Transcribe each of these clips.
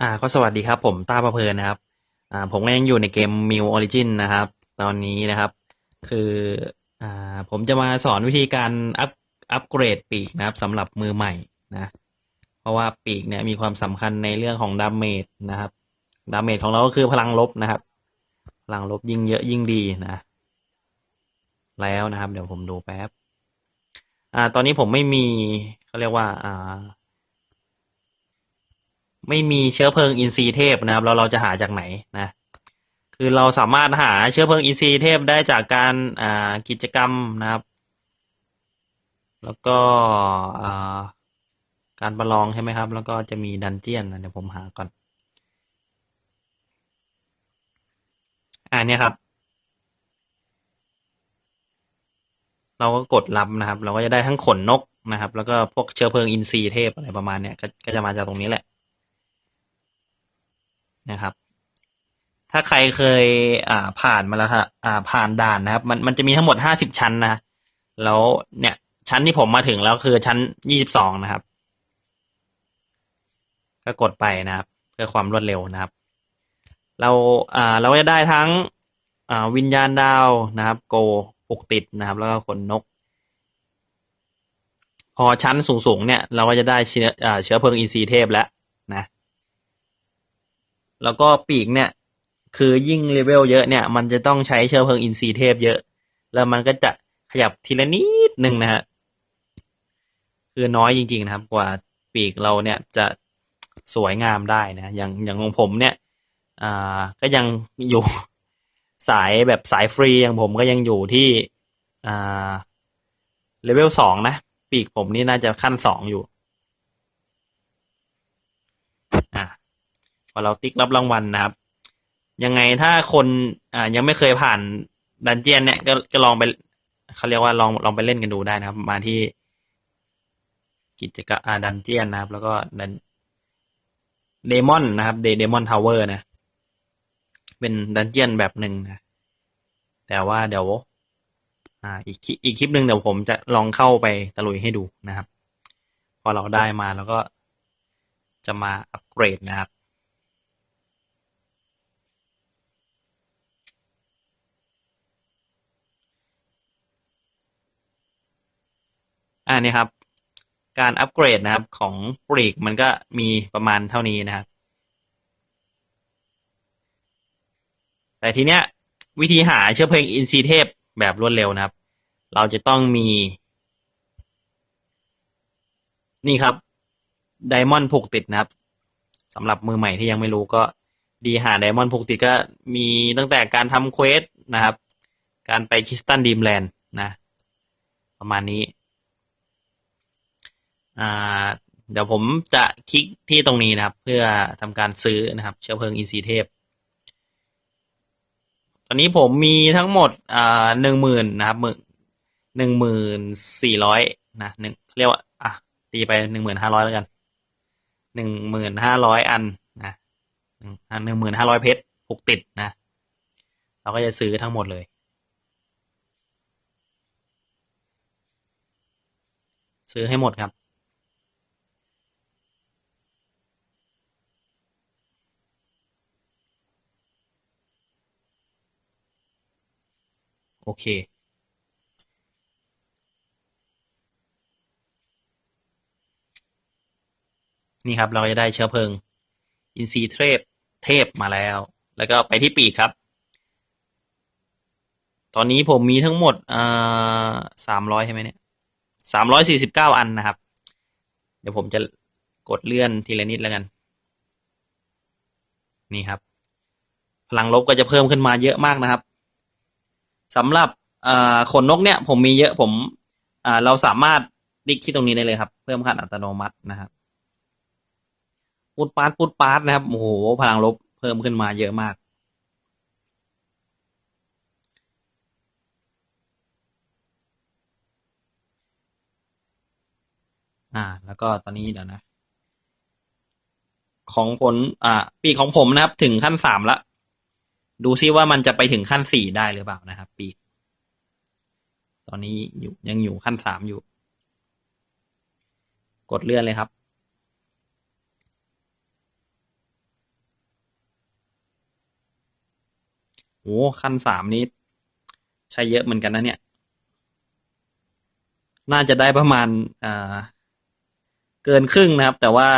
อ่าก็สวัสดีครับ ผมต้าประเพลินนะครับ อ่า ผมก็ยังอยู่ในเกม m i l Origin นะครับ ตอนนี้นะครับ คืออ่าผมจะมาสอนวิธีการอัพอัปเกรดปีกนะครับสำหรับมือใหม่นะ เพราะว่าปีกเนี่ยมีความสำคัญในเรื่องของดาเมจนะครับดาเมจของเราก็คือพลังลบนะครับ พลังลบยิ่งเยอะยิ่งดีนะ แล้วนะครับ เดี๋ยวผมดูแป๊บอ่า ตอนนี้ผมไม่มีเขาเรียกว่า อ่า ไม่มีเชื้อเพลิงอินทรีย์เทพนะครับ เราเราจะหาจากไหนนะ คือเราสามารถหาเชื้อเพลิงอินทรีย์เทพได้จากการอ่ากิจกรรมนะครับ แล้วก็อ่าการประลองใช่ไหมครับ แล้วก็จะมีดันเจียนนะเดี๋ยวผมหาก่อน อ่าเนี่ยครับ เราก็กดรับนะครับ เราก็จะได้ทั้งขนนกนะครับ แล้วก็พวกเชื้อเพลิงอินทรีย์เทพอะไรประมาณเนี้ยก็ก็จะมาจากตรงนี้แหละ นะครับ ถ้าใครเคยอ่าผ่านมาแล้วครับอ่าผ่านด่านนะครับ มันมันจะมีทั้งหมดห้าสิบชั้นนะ แล้วเนี่ย ชั้นที่ผมมาถึงแล้วคือชั้นยี่สิบสองนะครับ ก็กดไปนะครับ เพื่อความรวดเร็วนะครับ เราอ่าเราจะได้ทั้งอ่าวิญญาณดาวนะครับ โกปลุกติดนะครับ แล้วก็ขนนกพอชั้นสูงๆเนี่ยเราก็จะได้เชื้อเชื้อเพลิงอินทรีย์เทพแล้ว แล้วก็ปีกเนี่ย คือยิ่งเลเวลเยอะเนี่ย มันจะต้องใช้เชื้อเพลิงอินทรีย์เทพเยอะ แล้วมันก็จะขยับทีละนิดหนึ่งนะฮะคือน้อยจริง ๆ นะครับ กว่าปีกเราเนี่ยจะสวยงามได้นะ อย่างอย่างของผมเนี่ย อ่า ก็ยังอยู่สายแบบสายฟรีอย่างผมก็ยังอยู่ที่อ่าเลเวลสองนะ ปีกผมนี่น่าจะขั้นสองอยู่ อ่า พอเราติ๊กรับรางวัลนะครับ ยังไงถ้าคนอ่ายังไม่เคยผ่านดันเจียนเนี่ยก็ก็ลองไปเขาเรียกว่าลองลองไปเล่นกันดูได้นะครับ มาที่กิจกรรมดันเจียนนะครับ แล้วก็ดันเดมอนนะครับเดเดมอนทาวเวอร์นะ เป็นดันเจียนแบบหนึ่งนะแต่ว่าเดี๋ยวอ่าอีกคลิปอีกคลิปหนึ่งเดี๋ยวผมจะลองเข้าไปตะลุยให้ดูนะครับ พอเราได้มาแล้วก็จะมาอัปเกรดนะครับ อ่านี่ครับ การอัปเกรดนะครับของปรีกมันก็มีประมาณเท่านี้นะครับ แต่ทีเนี้ยวิธีหาเชื้อเพลิงอินทรีย์เทพแบบรวดเร็วนะครับ เราจะต้องมี นี่ครับไดมอนด์ผูกติดนะครับสำหรับมือใหม่ที่ยังไม่รู้ก็ดีหาไดมอนด์ผูกติดก็มีตั้งแต่การทำเควสนะครับ การไปคิสตันดีมแลนด์นะ ประมาณนี้ อ่าเดี๋ยวผมจะคลิกที่ตรงนี้นะครับ เพื่อทำการซื้อนะครับ เชื้อเพลิงอินทรีย์เทพ ตอนนี้ผมมีทั้งหมดอ่าหนึ่งหมื่นนะครับหมื่นหนึ่งหมื่นสี่ร้อยนะหนึ่งเรียกว่าอะตีไปหนึ่งหมื่นห้าร้อยแล้วกันหนึ่งหมื่นห้าร้อยอันนะหนึ่งหนึ่งหมื่นห้าร้อยเพชรผูกติดนะ เราก็จะซื้อทั้งหมดเลย ซื้อให้หมดครับ โอเคนี่ครับเราจะได้เชื้อเพลิง อินทรีย์เทพเทพมาแล้ว แล้วก็ไปที่ปีกครับ ตอนนี้ผมมีทั้งหมดอ่าสามร้อยใช่ไหมเนี่ยสามร้อยสี่สิบเก้าอันนะครับ เดี๋ยวผมจะกดเลื่อนทีละนิดแล้วกัน นี่ครับ พลังลบก็จะเพิ่มขึ้นมาเยอะมากนะครับ สำหรับขนนกเนี่ยผมมีเยอะผมเราสามารถติ๊กที่ตรงนี้ได้เลยครับ เพิ่มขั้นอัตโนมัตินะครับปุดปาร์ตปุดปาร์ตนะครับโอ้โหพลังลบเพิ่มขึ้นมาเยอะมาก อ่า แล้วก็ตอนนี้เดี๋ยวนะ ของผลอ่า ปีของผมนะครับ ถึงขั้นสามละ ดูซิว่ามันจะไปถึงขั้นสี่ได้หรือเปล่านะครับ ปีก ตอนนี้อยู่ยังอยู่ขั้นสามอยู่ กดเลื่อนเลยครับ โอ้ขั้นสามนี้ ใช้เยอะเหมือนกันนะเนี่ย น่าจะได้ประมาณอ่าเกินครึ่งนะครับ แต่ว่า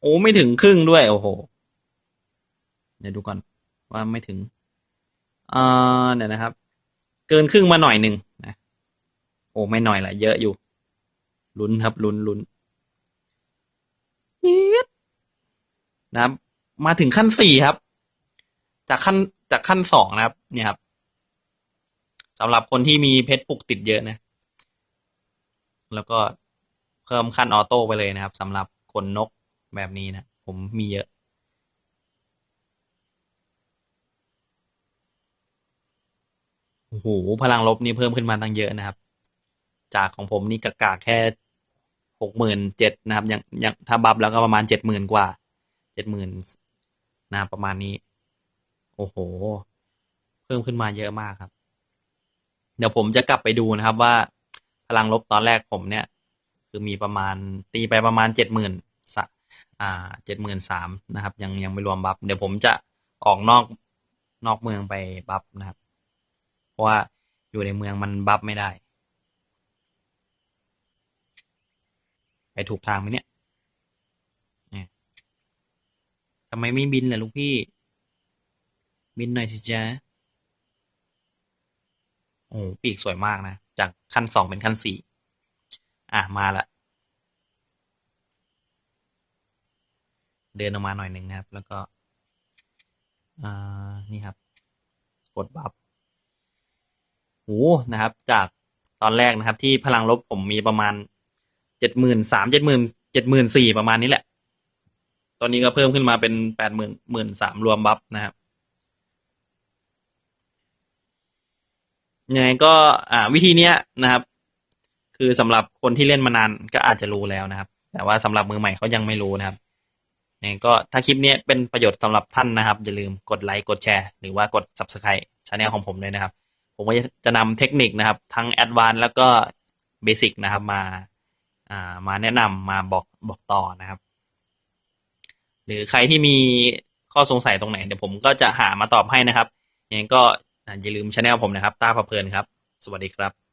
โอ้ไม่ถึงครึ่งด้วย โอ้โห เดี๋ยวดูก่อน ว่าไม่ถึงอ่าเดี๋ยวนะครับ เกินครึ่งมาหน่อยหนึ่งนะโอ้ไม่หน่อยละเยอะอยู่ ลุ้นครับลุ้นลุ้นนิดนะครับ มาถึงขั้นสี่ครับ จากขั้นจากขั้นสองนะครับ เนี่ยครับสำหรับคนที่มีเพชรปลุกติดเยอะนะ แล้วก็เพิ่มขั้นออโต้ไปเลยนะครับสำหรับคนนกแบบนี้นะ ผมมีเยอะ โอ้โหพลังลบนี่เพิ่มขึ้นมาตั้งเยอะนะครับ จากของผมนี่กากาแค่หกหมื่นเจ็ดนะครับ ยังยังถ้าบัฟแล้วก็ประมาณเจ็ดหมื่นกว่าเจ็ดหมื่นนะประมาณนี้ โอ้โห เพิ่มขึ้นมาเยอะมากครับ เดี๋ยวผมจะกลับไปดูนะครับว่าพลังลบตอนแรกผมเนี่ย คือมีประมาณตีไปประมาณเจ็ดหมื่นอ่าเจ็ดหมื่นสามนะครับ ยังยังไม่รวมบัฟเดี๋ยวผมจะออกนอกนอกเมืองไปบัฟนะครับ ราะว่าอยู่ในเมืองมันบัฟไม่ได้ ไปถูกทางไหมเนี่ยทำไมไม่บินล่ะลูกพี่ บินหน่อยสิจ๊ะโอ้ปีกสวยมากนะ จากขั้นสองเป็นขั้นสี่อะ มาละ เดินออกมาหน่อยหนึ่งนะครับ แล้วก็ อ่า นี่ครับ กดบัฟ โอ้นะครับ จากตอนแรกนะครับ ที่พลังลบผมมีประมาณเจ็ดหมื่นสามเจ็ดหมื่นเจ็ดหมื่นสี่ประมาณนี้แหละ ตอนนี้ก็เพิ่มขึ้นมาเป็นแปดหมื่นหมื่นสามรวมบัฟนะครับยังไงก็อ่าวิธีเนี้ยนะครับ คือสำหรับคนที่เล่นมานานก็อาจจะรู้แล้วนะครับ แต่ว่าสำหรับมือใหม่เขายังไม่รู้นะครับยังไงก็ถ้าคลิปนี้เป็นประโยชน์สำหรับท่านนะครับ อย่าลืมกดไลค์กดแชร์ หรือว่ากด subscribe ช anel ของผมเลยนะครับ ผมก็จะนำเทคนิคนะครับ ทั้งแอดวานแล้วก็เบสิกนะครับมาอ่ามาแนะนำมาบอกบอกต่อนะครับ หรือใครที่มีข้อสงสัยตรงไหนเดี๋ยวผมก็จะหามาตอบให้นะครับยังก็อย่าลืมช anel ผมนะครับ ตาพเพลินครับ สวัสดีครับ